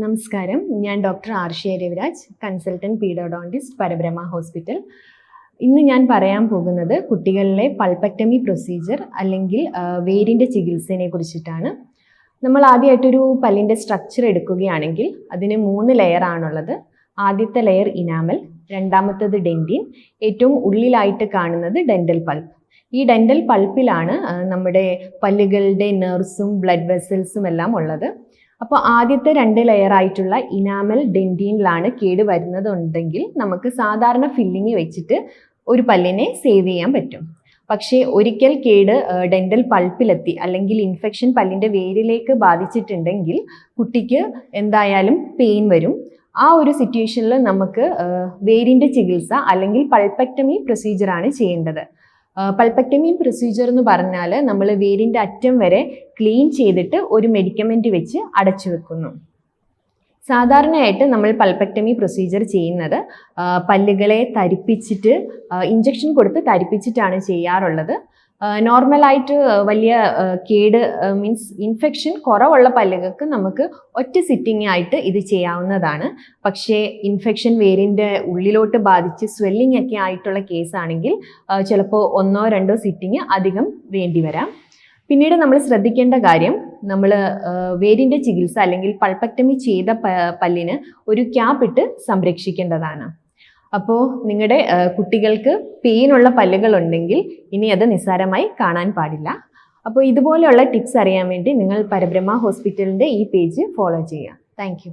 നമസ്കാരം. ഞാൻ doctor Arshiya Raviraj consultant pedodontist Parabrahma hospital. ഇന്ന് ഞാൻ പറയാൻ പോകുന്നത് കുട്ടികളിലെ പൾപ്പക്ടമി പ്രൊസീജിയർ അല്ലെങ്കിൽ വേരിന്റെ ചികിത്സയെ കുറിച്ചിട്ടാണ്. നമ്മൾ ആദ്യമായിട്ടൊരു പല്ലിന്റെ സ്ട്രക്ചർ എടുക്കുകയാണെങ്കിൽ അതിന് മൂന്ന് ലെയർ ആണുള്ളത്. ആദ്യത്തെ ലെയർ ഇനാമൽ രണ്ടാമത്തത് ഡെന്റിൻ ഏറ്റവും ഉള്ളിലായിട്ട് കാണുന്നത് ഡെന്റൽ പൾപ്പ് ഈ ഡെന്റൽ പൾപ്പിലാണ് നമ്മുടെ പല്ലുകളുടെ നെർവ്സും ബ്ലഡ് വെസൽസും എല്ലാം ഉള്ളത്. അപ്പോൾ ആദ്യത്തെ രണ്ട് ലെയർ ആയിട്ടുള്ള ഇനാമൽ ഡെന്റീനിലാണ് കേട് വരുന്നതുണ്ടെങ്കിൽ നമുക്ക് സാധാരണ ഫില്ലിങ് വെച്ചിട്ട് ഒരു പല്ലിനെ സേവ് ചെയ്യാൻ പറ്റും. പക്ഷേ ഒരിക്കൽ കേട് ഡെന്റൽ പൾപ്പിലെത്തി അല്ലെങ്കിൽ ഇൻഫെക്ഷൻ പല്ലിന്റെ വേരിലേക്ക് ബാധിച്ചിട്ടുണ്ടെങ്കിൽ കുട്ടിക്ക് എന്തായാലും പെയിൻ വരും. ആ ഒരു സിറ്റുവേഷനിൽ നമുക്ക് വേരിന്റെ ചികിത്സ അല്ലെങ്കിൽ പൾപ്പക്ടമി പ്രൊസീജിയറാണ് ചെയ്യേണ്ടത്. പൾപ്പക്ടമി പ്രൊസീജിയർ എന്ന് പറഞ്ഞാൽ നമ്മൾ വേരിന്റെ അറ്റം വരെ ക്ലീൻ ചെയ്തിട്ട് ഒരു മെഡിക്കമെന്റ് വെച്ച് അടച്ചു വെക്കുന്നു. സാധാരണയായിട്ട് നമ്മൾ പൾപ്പക്ടമി പ്രൊസീജിയർ ചെയ്യുന്നത് പല്ലുകളെ തരിപ്പിച്ചിട്ട് ഇഞ്ചക്ഷൻ കൊടുത്ത് തരിപ്പിച്ചിട്ടാണ് ചെയ്യാറുള്ളത്. നോർമലായിട്ട് വലിയ കേട് മീൻസ് ഇൻഫെക്ഷൻ കുറവുള്ള പല്ലുകൾക്ക് നമുക്ക് ഒറ്റ സിറ്റിംഗ് ആയിട്ട് ഇത് ചെയ്യാവുന്നതാണ്. പക്ഷേ ഇൻഫെക്ഷൻ വേരിന്റെ ഉള്ളിലോട്ട് ബാധിച്ച് സ്വെല്ലിംഗ് ഒക്കെ ആയിട്ടുള്ള കേസാണെങ്കിൽ ചിലപ്പോൾ ഒന്നോ രണ്ടോ സിറ്റിംഗ് അധികം വേണ്ടി വരാം. പിന്നീട് നമ്മൾ ശ്രദ്ധിക്കേണ്ട കാര്യം നമ്മൾ വേരിന്റെ ചികിത്സ അല്ലെങ്കിൽ പൾപ്പക്ടമി ചെയ്ത പല്ലിന് ഒരു ക്യാപ്പ് ഇട്ട് സംരക്ഷിക്കേണ്ടതാണ്. അപ്പോൾ നിങ്ങളുടെ കുട്ടികൾക്ക് പെയിനുള്ള പല്ലുകൾ ഉണ്ടെങ്കിൽ ഇനി അത് നിസ്സാരമായി കാണാൻ പാടില്ല. അപ്പോൾ ഇതുപോലെയുള്ള ടിപ്സ് അറിയാൻ വേണ്ടി നിങ്ങൾ പരബ്രഹ്മ ഹോസ്പിറ്റലിന്റെ ഈ പേജ് ഫോളോ ചെയ്യുക. താങ്ക്